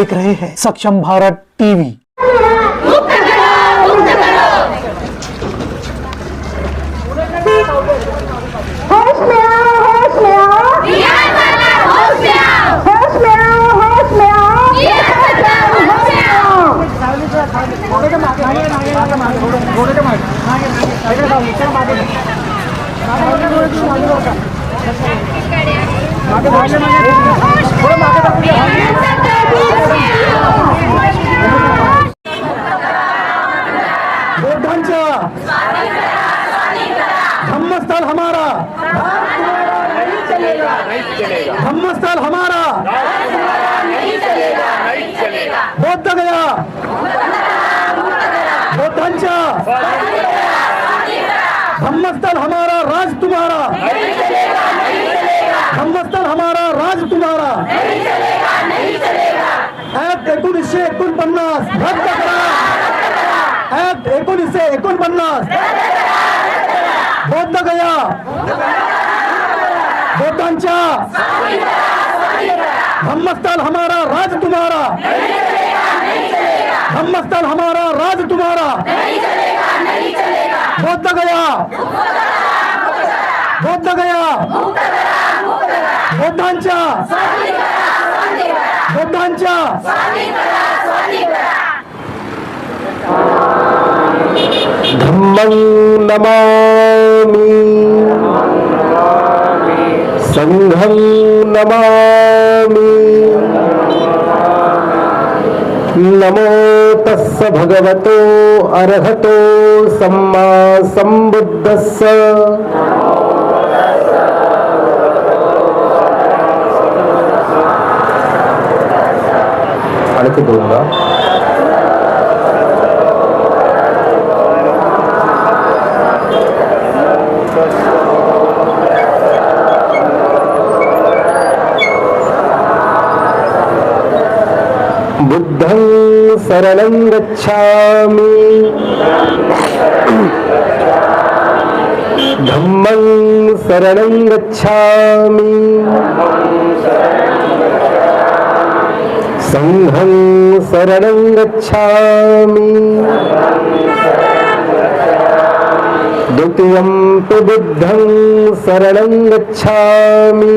देख रहे हैं। सक्षम भारत टीवी। होश में आओ धम्मस्थल हमारा बौद्ध गया बौद्धांचा धम्मस्थल हमारा राज तुम्हारा। धम्मस्थल हमारा राज तुम्हारा। ऍक्ट एकोणीसशे एकोणपन्नास। रद्द करा ऍक्ट एकोणीसशे एकोणपन्नास। बौद्ध गया बौद्धांच्या। धम्मस्थल हमारा राज तुम्हारा। धम्मस्थल हमारा राज तुम्हारा। बौद्ध गया। बौद्ध गया। बौद्धांच्या बौद्धांच्या धम्मं नमामि। सङ्घं नमामि नमो तस्य भगवतो अर्हतो सम्मा सम्बुद्धस्य அடுத்து போகுங்களா बुद्धं शरणं गच्छामि। धम्मं शरणं गच्छामि। सङ्घं शरणं गच्छामि। द्वितीयं तु बुद्धं शरणं गच्छामि।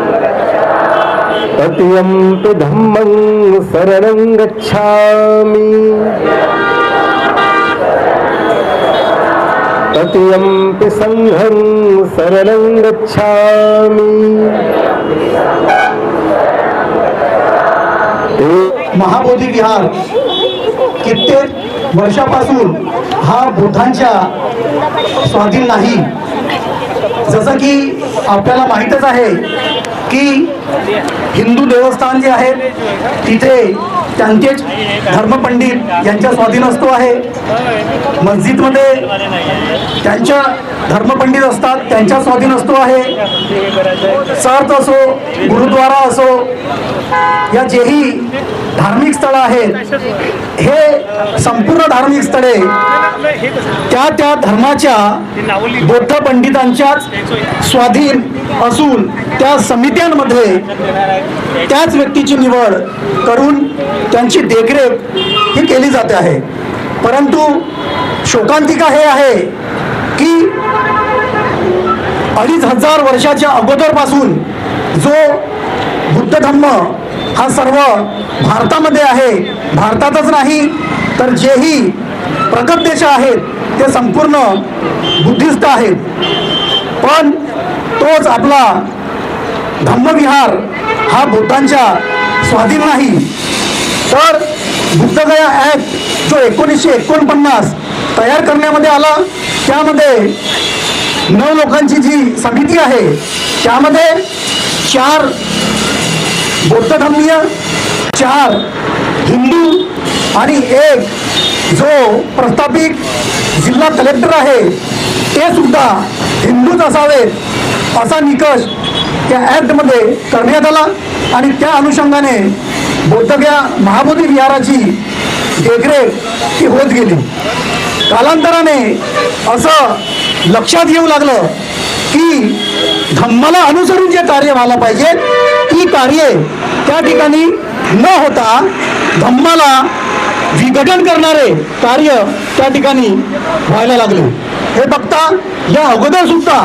तृतीयं तु धम्मं शरणं गच्छामि। ततियं पि सङ्घं शरणं गच्छामि। महाबोधी विहार कित्येक वर्षापासून हा बुद्धांच्या स्वाधीन नाही. जसं की आपल्याला माहीतच आहे की हिंदू देवस्थान जे आहेत तिथे त्यांचेच धर्मपंडित यांच्या स्वाधीन असतो आहे. मस्जिदमध्ये त्यांच्या धर्मपंडित असतात त्यांच्या स्वाधीन असतो आहे. चर्च असो गुरुद्वारा असो या जेही धार्मिक स्थळं आहेत. हे संपूर्ण धार्मिक स्थळे त्या त्या धर्माच्या बौद्ध पंडितांच्याच स्वाधीन असून त्या समित्यांमध्ये त्याच व्यक्तीची निवड करून त्यांची देखरेख ही केली जाते आहे. परंतु शोकांतिका हे आहे की अडीच हजार वर्षाच्या अगोदरपासून जो बुद्ध धम्म हा सर्व भारतामध्ये आहे. भारतातच नाही तर जेही प्रगत देश आहेत ते संपूर्ण बुद्धिस्ट आहेत. पण तोच आपला धम्मविहार हा बुद्धांच्या स्वाधीन नाही. तर बुद्धगया ॲक्ट जो एकोणीसशे एकोणपन्नास तयार करण्यामध्ये आला त्यामध्ये नऊ लोकांची जी समिती आहे त्यामध्ये चार बौद्ध धर्मीय चार हिंदू आणि एक जो प्रस्थापित जिल्हा कलेक्टर आहे ते सुद्धा हिंदूच असावेत असा निकष त्या ॲक्टमध्ये करण्यात आला. आणि त्या अनुषंगाने बौद्धग्या महाबोधी विहाराची देखरेख ही होत गेली. कालांतराने असं लक्षात येऊ लागलं की धम्माला अनुसरून जे कार्य व्हायला पाहिजे ती कार्ये त्या ठिकाणी न होता धम्माला विघटन करणारे कार्य त्या ठिकाणी व्हायला लागले. हे बघता या अगोदर सुद्धा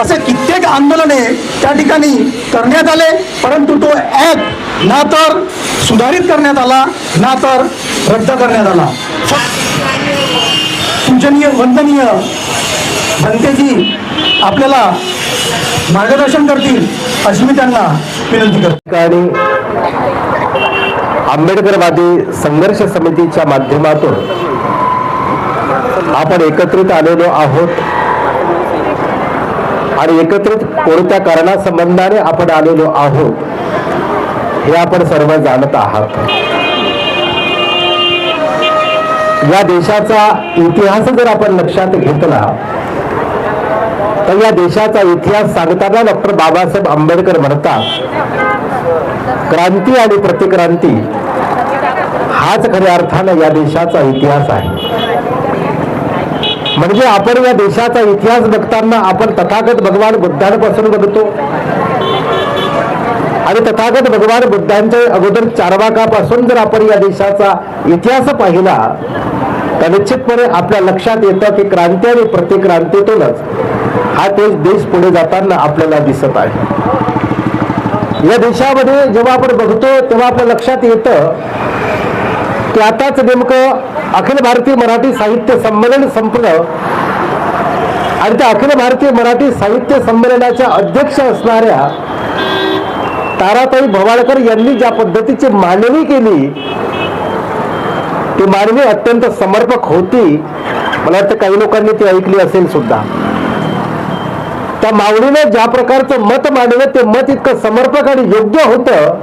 असे कित्येक आंदोलने त्या ठिकाणी करण्यात आले परंतु तो ॲप ना तर सुधारित करण्यात आला ना तर रद्द करण्यात आला. पूजनीय वंदनीय भंतेजी आपल्याला मार्गदर्शन करतील अशी मी त्यांना विनंती ठिकाणी आंबेडकरवादी संघर्ष समितीच्या माध्यमातून आपण एकत्रित आलेलो आहोत. आणि एकत्रित कोणत्या कारणासंबंधाने आपण आलेलो आहोत हे आपण सर्व जाणत आहात. या देशाचा इतिहास जर आपण लक्षात घेतला तर या देशाचा इतिहास सांगताना डॉक्टर बाबासाहेब आंबेडकर म्हणतात क्रांती आणि प्रतिक्रांती हाच खऱ्या अर्थानं या देशाचा इतिहास आहे. म्हणजे आपण या देशाचा इतिहास बघताना आपण तथागत भगवान बुद्धांपासून बघतो. आणि तथागत भगवान बुद्धांच्या अगोदर चारवाकापासून जर आपण या देशाचा इतिहास पाहिला तर निश्चितपणे आपल्या लक्षात येतं की क्रांती आणि प्रतिक्रांतीतूनच हा देश देश पुढे जाताना आपल्याला दिसत आहे. या देशामध्ये जेव्हा आपण बघतो तेव्हा आपल्या लक्षात येतं की आताच नेमकं अखिल भारतीय मराठी साहित्य संमेलन संपलं. आणि त्या अखिल भारतीय मराठी साहित्य संमेलनाच्या अध्यक्ष असणाऱ्या ताराताई भवाळकर यांनी ज्या पद्धतीची मांडणी केली ती मांडणी अत्यंत समर्पक होती. मला वाटतं काही लोकांनी ती ऐकली असेल सुद्धा. त्या मावळीने ज्या प्रकारचं मत मांडलं ते मत इतकं समर्पक आणि योग्य होतं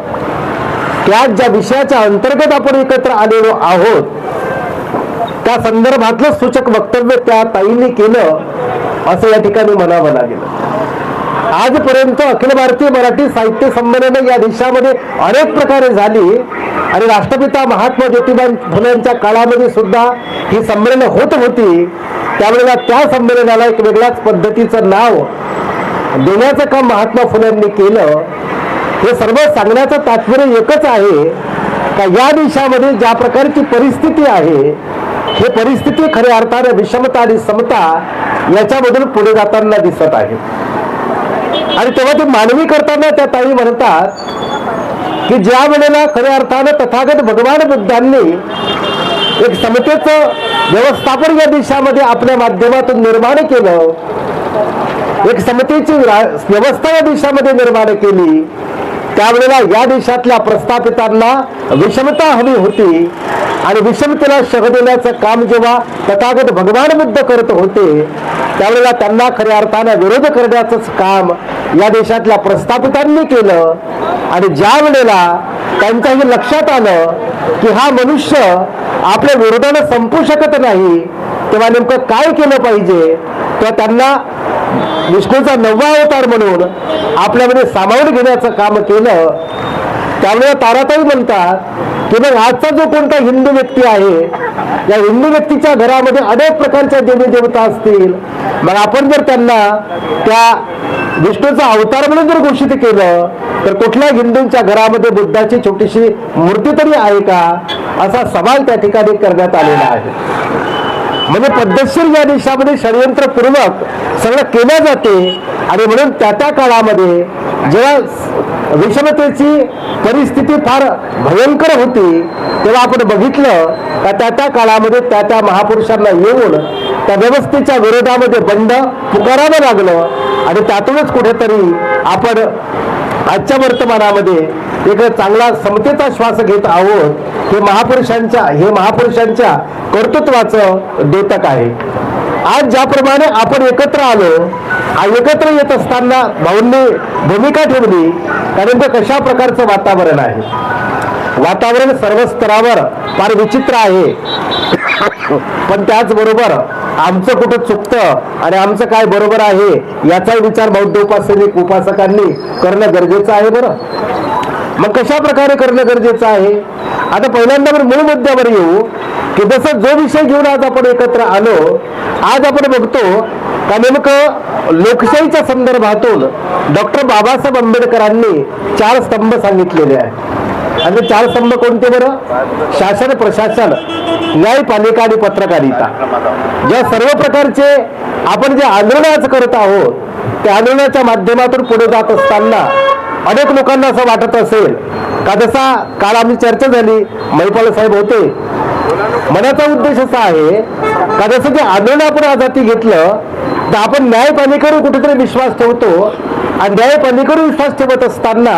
त्यात ज्या विषयाच्या अंतर्गत आपण एकत्र आलेलो आहोत त्या संदर्भातलं सूचक वक्तव्य त्या ताईंनी केलं असं या ठिकाणी म्हणावं लागेल. आजपर्यंत अखिल भारतीय मराठी साहित्य संमेलन या देशामध्ये अनेक प्रकारे झाली आणि राष्ट्रपिता महात्मा ज्योतिबा फुलेंच्या काळामध्ये सुद्धा ही संमेलनं होत होती. त्यावेळेला त्या संमेलनाला एक वेगळ्याच पद्धतीचं नाव देण्याचं काम महात्मा फुलेंनी केलं हे सर्व सांगण्याचं तात्पर्य एकच आहे का या देशामध्ये ज्या प्रकारची परिस्थिती आहे हे परिस्थिती खऱ्या अर्थाने विषमता आणि समता याच्यामधून पुढे जाताना दिसत आहे. आणि तेव्हा ते मानवी करताना त्या ताई म्हणतात की ज्या वेळेला खऱ्या अर्थानं तथागत भगवान बुद्धांनी एक समतेचं व्यवस्थापन या देशामध्ये आपल्या माध्यमातून निर्माण केलं एक समतेची व्यवस्था या देशामध्ये निर्माण केली. त्यावेळेला या देशातल्या प्रस्थापितांना विषमता हवी होती आणि विषमतेला शह देण्याचं काम जेव्हा तथागत भगवान बुद्ध करत होते त्यावेळेला त्यांना खऱ्या अर्थानं विरोध करण्याचंच काम या देशातल्या प्रस्थापितांनी केलं. आणि ज्या वेळेला त्यांच्याही लक्षात आलं की हा मनुष्य आपल्या विरोधानं संपू शकत नाही तेव्हा नेमकं काय केलं पाहिजे तर त्यांना विष्णूचा नववा अवतार म्हणून आपल्यामध्ये सामावून घेण्याचं काम केलं त्यामुळे ताराताई म्हणतात की मग आजचा जो कोणता हिंदू व्यक्ती आहे या हिंदू व्यक्तीच्या घरामध्ये अनेक प्रकारच्या देवी देवता असतील. मग आपण जर त्यांना त्या विष्णूचा अवतार म्हणून जर घोषित केलं तर कुठल्या हिंदूंच्या घरामध्ये बुद्धाची छोटीशी मूर्ती तरी आहे का? असा सवाल त्या ठिकाणी करण्यात आलेला आहे. म्हणजे पद्धतशीर या देशामध्ये षडयंत्रपूर्वक सगळं केलं जाते. आणि म्हणून त्या त्या काळामध्ये जेव्हा विषमतेची परिस्थिती फार भयंकर होती तेव्हा आपण बघितलं का त्या त्या काळामध्ये त्या त्या महापुरुषांना येऊन त्या व्यवस्थेच्या विरोधामध्ये बंड पुकारावं लागलं. आणि त्यातूनच कुठेतरी आपण आजच्या वर्तमानामध्ये एक चांगला समतेचा श्वास घेत आहोत. हे महापुरुषांच्या हे महापुरुषांच्या कर्तृत्वाचं द्योतक आहे. आज ज्याप्रमाणे आपण एकत्र आलो एकत्र येत असताना भाऊंनी भूमिका ठेवली कारण ते कशा प्रकारचं वातावरण आहे? वातावरण सर्व स्तरावर फार विचित्र आहे. पण त्याचबरोबर आमचं कुठं चुकतं आणि आमचं काय बरोबर आहे याचाही विचार बौद्ध उपासनिक उपासकांनी करणं गरजेचं आहे बरं. मग कशा प्रकारे करणं गरजेचं आहे? आता पहिल्यांदा आपण मूळ मुद्द्यावर येऊ की जसं जो विषय घेऊन आज आपण एकत्र आलो आज आपण बघतो का नेमकं लोकशाहीच्या संदर्भातून डॉक्टर बाबासाहेब आंबेडकरांनी चार स्तंभ सांगितलेले आहेत. आणि ते चार स्तंभ कोणते बरं? शासन प्रशासन न्यायपालिका आणि पत्रकारिता. या सर्व प्रकारचे आपण जे आंदोलन आज करत आहोत त्या आंदोलनाच्या माध्यमातून पुढे जात असताना अनेक लोकांना असं वाटत असेल का जसा काल आमची चर्चा झाली महिपाल साहेब होते. मनाचा उद्देश असा आहे का जसं ते आंदोलन आपण आजादी घेतलं तर आपण न्यायपालिकेवर कुठेतरी विश्वास ठेवतो. आणि न्यायपालिकेवर विश्वास ठेवत असताना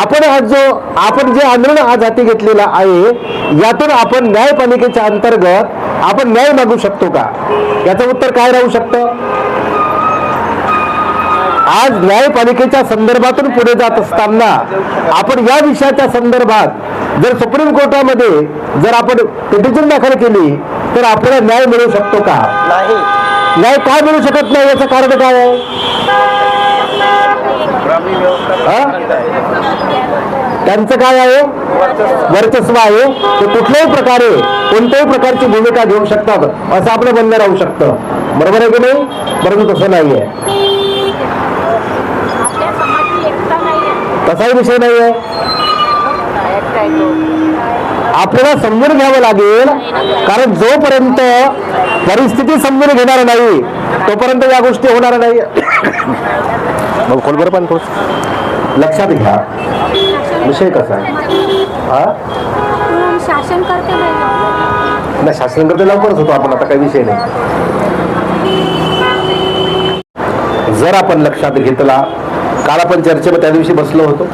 आपण हा जो आपण जे आंदोलन आज हाती घेतलेलं आहे यातून आपण न्यायपालिकेच्या अंतर्गत आपण न्याय मागू शकतो का? याचं उत्तर काय राहू शकतं? आज न्यायपालिकेच्या संदर्भातून पुढे जात असताना आपण या विषयाच्या संदर्भात जर सुप्रीम कोर्टामध्ये जर आपण पिटिशन दाखल केली तर आपल्याला न्याय मिळू शकतो का? नाही. न्याय काय मिळू शकत नाही याचं कारण काय आहे? त्यांचं काय आहे? वर्चस्व आहे. ते कुठल्याही प्रकारे कोणत्याही प्रकारची भूमिका घेऊ शकतात असं आपलं म्हणणं राहू शकतं. बरोबर आहे की नाही? परंतु तसं नाही आहे आपल्या समाजाची एकता नाही आहे तसाही विषय नाही आहे आपल्याला समजून घ्यावं लागेल कारण जोपर्यंत परिस्थिती समजून घेणार नाही तोपर्यंत या गोष्टी होणार नाही. मग खोलवर पण लक्षात घ्या. विषय कसा आहे? हा? शासन करते नाही नाही शासन करते लवकरच होतो आपण आता काही विषय नाही. जर आपण लक्षात घेतला काल आपण चर्चेमध्ये त्या दिवशी बसलो होतो.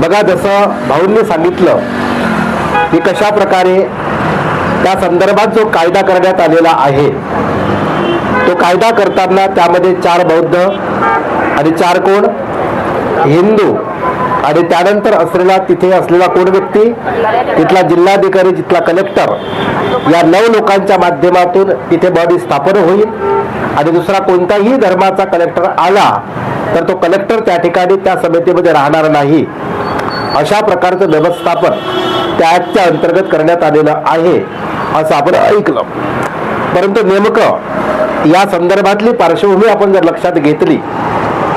बघा जसं भाऊंनी सांगितलं की कशा प्रकारे त्या संदर्भात जो कायदा करण्यात आलेला आहे तो कायदा करताना त्यामध्ये चार बौद्ध आणि चार कोण? हिंदू. आणि त्यानंतर असलेला तिथे असलेला कोण व्यक्ती? तिथला जिल्हाधिकारी तिथला कलेक्टर. या नऊ लोकांच्या माध्यमातून तिथे बॉडी स्थापन होईल. आणि दुसरा कोणताही धर्माचा कलेक्टर आला तर तो कलेक्टर त्या ठिकाणी त्या समितीमध्ये राहणार नाही. अशा प्रकारचं व्यवस्थापन त्या अंतर्गत करण्यात आलेलं आहे असं आपण ऐकलं. परंतु नेमकं या संदर्भातली पार्श्वभूमी आपण जर लक्षात घेतली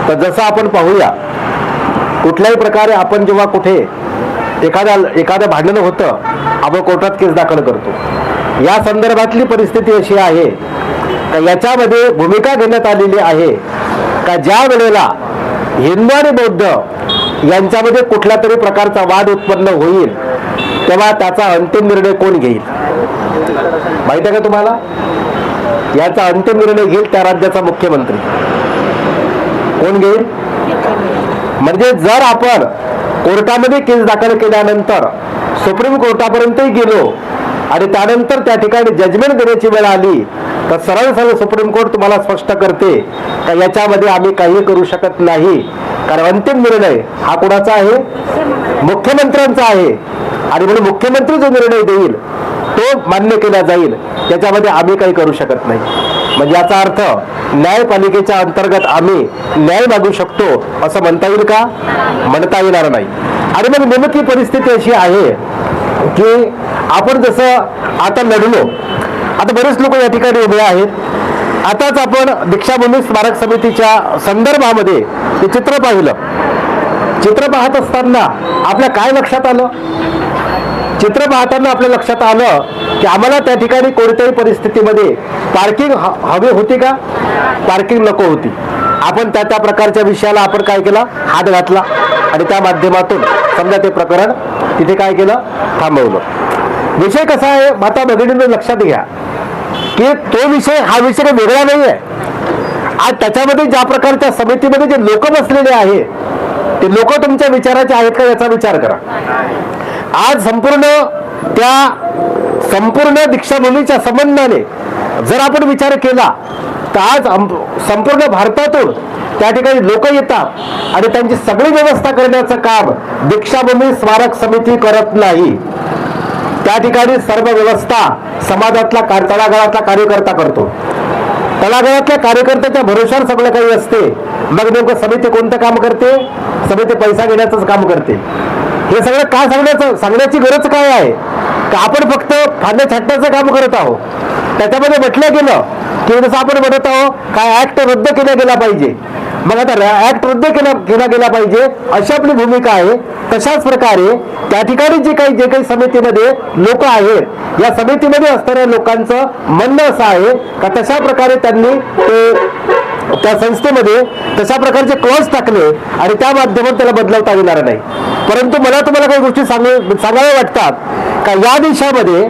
तर जसं आपण पाहूया कुठल्याही प्रकारे आपण जेव्हा कुठे एखाद्या एखादं भांडण होतं आपण कोर्टात केस दाखल करतो. या संदर्भातली परिस्थिती अशी आहे का याच्यामध्ये भूमिका घेण्यात आलेली आहे का ज्या वेळेला हिंदू आणि बौद्ध यांच्यामध्ये कुठल्या तरी प्रकारचा वाद उत्पन्न होईल तेव्हा त्याचा अंतिम निर्णय कोण घेईल? माहिती आहे का तुम्हाला? याचा अंतिम निर्णय घेईल त्या राज्याचा मुख्यमंत्री. कोण घेईल? म्हणजे जर आपण कोर्टामध्ये केस दाखल केल्यानंतर सुप्रीम कोर्टापर्यंतही गेलो आणि त्यानंतर त्या ठिकाणी जजमेंट देण्याची वेळ आली तर सरळ सरळ सुप्रीम कोर्ट तुम्हाला स्पष्ट करते तर याच्यामध्ये आम्ही काही करू शकत नाही. कारण अंतिम निर्णय हा कोणाचा आहे? मुख्यमंत्र्यांचा आहे. आणि म्हणून मुख्यमंत्री जो निर्णय देईल तो मान्य केला जाईल. त्याच्यामध्ये आम्ही काही करू शकत नाही. म्हणजे याचा अर्थ न्यायपालिकेच्या अंतर्गत आम्ही न्याय मागू शकतो असं म्हणता येईल का? म्हणता येणार नाही. आणि मग नेमकी परिस्थिती अशी आहे की आपण जसं आता लढलो आता बरेच लोक या ठिकाणी उभे आहेत. आताच आपण दीक्षाभूमी स्मारक समितीच्या संदर्भामध्ये ते चित्र पाहिलं. चित्र पाहत असताना आपल्या काय लक्षात आलं? चित्र पाहताना आपल्या लक्षात आलं की आम्हाला त्या ठिकाणी कोणत्याही परिस्थितीमध्ये पार्किंग हवी होती का? पार्किंग नको होती. आपण त्या त्या प्रकारच्या विषयाला आपण काय केलं? हात घातला आणि त्या माध्यमातून समजा ते प्रकरण तिथे काय केलं? थांबवलं. विषय कसा आहे? माता भगिनींनी लक्षात घ्या. की तो विषय हा विषय वेगळा नाही आहे आज त्याच्यामध्ये ज्या प्रकारच्या समितीमध्ये जे लोक बसलेले आहे ते लोक तुमच्या विचाराचे आहेत का याचा विचार करा. आज संपूर्ण त्या संपूर्ण दीक्षाभूमीच्या संबंधाने जर आपण विचार केला तर आज संपूर्ण भारतातून त्या ठिकाणी लोक येतात आणि त्यांची सगळी व्यवस्था करण्याचं काम दीक्षाभूमी स्मारक समिती करत नाही. त्या ठिकाणी सर्व व्यवस्था समाजातला कार तळागाळातला कार्यकर्ता करतो. तळागाळातल्या कार्यकर्त्याच्या भरोशावर सगळं काही असते. मग नेमकं समिती कोणतं काम करते? समिती पैसा घेण्याचंच काम करते. हे सगळं काय सांगण्याचं सांगण्याची गरज काय आहे? का आपण फक्त फांद्या छाटण्याचं काम करत आहोत? त्याच्यामध्ये म्हटलं गेलं की जसं आपण म्हणत आहोत काय ऍक्ट रद्द केला गेला पाहिजे. मग आता ऍक्ट रद्द केला केला गेला पाहिजे. अशी आपली भूमिका आहे. तशाच प्रकारे त्या ठिकाणी जे काही जे काही समितीमध्ये लोक आहेत या समितीमध्ये असणाऱ्या लोकांचं म्हणणं असं आहे का तशा प्रकारे त्यांनी ते त्या संस्थेमध्ये तशा प्रकारचे क्लॉज टाकले आणि त्या माध्यमात त्याला बदलवता येणार नाही. परंतु मला तुम्हाला काही गोष्टी सांगू सांगाव्या वाटतात का या देशामध्ये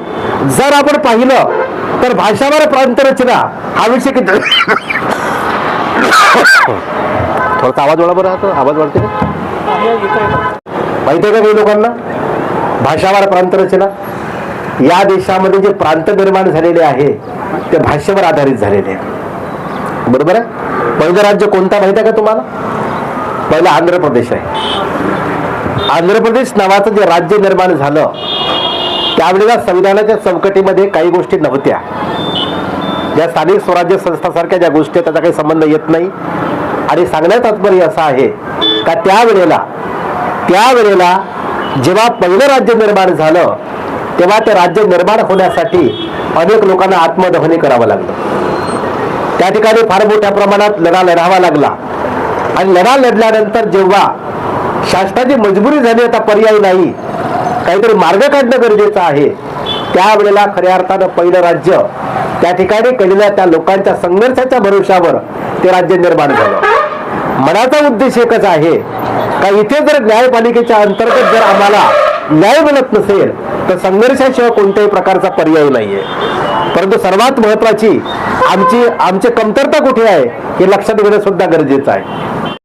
जर आपण पाहिलं तर भाषावर प्रांतरचना हा विषय किती थोडासा आवाज वाढा बरं आता. आवाज वाढते का? माहिती आहे का काही लोकांना? भाषावार प्रांतरचना या देशामध्ये जे प्रांत निर्माण झालेले आहे ते भाषेवर आधारित झालेले आहे. बरोबर आहे? पहिलं राज्य कोणता माहिती आहे का तुम्हाला? पहिलं आंध्र प्रदेश आहे. आंध्र प्रदेश नावाचं जे राज्य निर्माण झालं त्यावेळेला संविधानाच्या चौकटीमध्ये काही गोष्टी नव्हत्या. या स्थानिक स्वराज्य संस्थासारख्या ज्या गोष्टी त्याचा काही संबंध येत नाही. आणि सांगण्यात तात्पर्य असं आहे का त्यावेळेला त्यावेळेला जेव्हा पहिलं राज्य निर्माण झालं तेव्हा ते राज्य निर्माण होण्यासाठी अनेक लोकांना आत्मदहनी करावं लागलं. त्या ठिकाणी फार मोठ्या प्रमाणात लढा लढावा लागला. आणि लढा लढल्यानंतर जेव्हा शासनाची मजबुरी झाली आता पर्याय नाही काहीतरी मार्ग काढणं गरजेचं आहे त्यावेळेला खऱ्या अर्थानं पहिलं राज्य त्या ठिकाणी केलेल्या त्या लोकांच्या संघर्षाच्या भरोशावर ते राज्य निर्माण झालं. मनाचा उद्देश एकच आहे का इथे जर न्यायपालिकेच्या अंतर्गत जर आम्हाला न्याय मिळत नसेल तर संघर्षाशिवाय कोणत्याही प्रकारचा पर्याय नाहीये. परंतु सर्वात महत्वाची आमची आमची कमतरता कुठे आहे हे लक्षात घेणं सुद्धा गरजेचं आहे.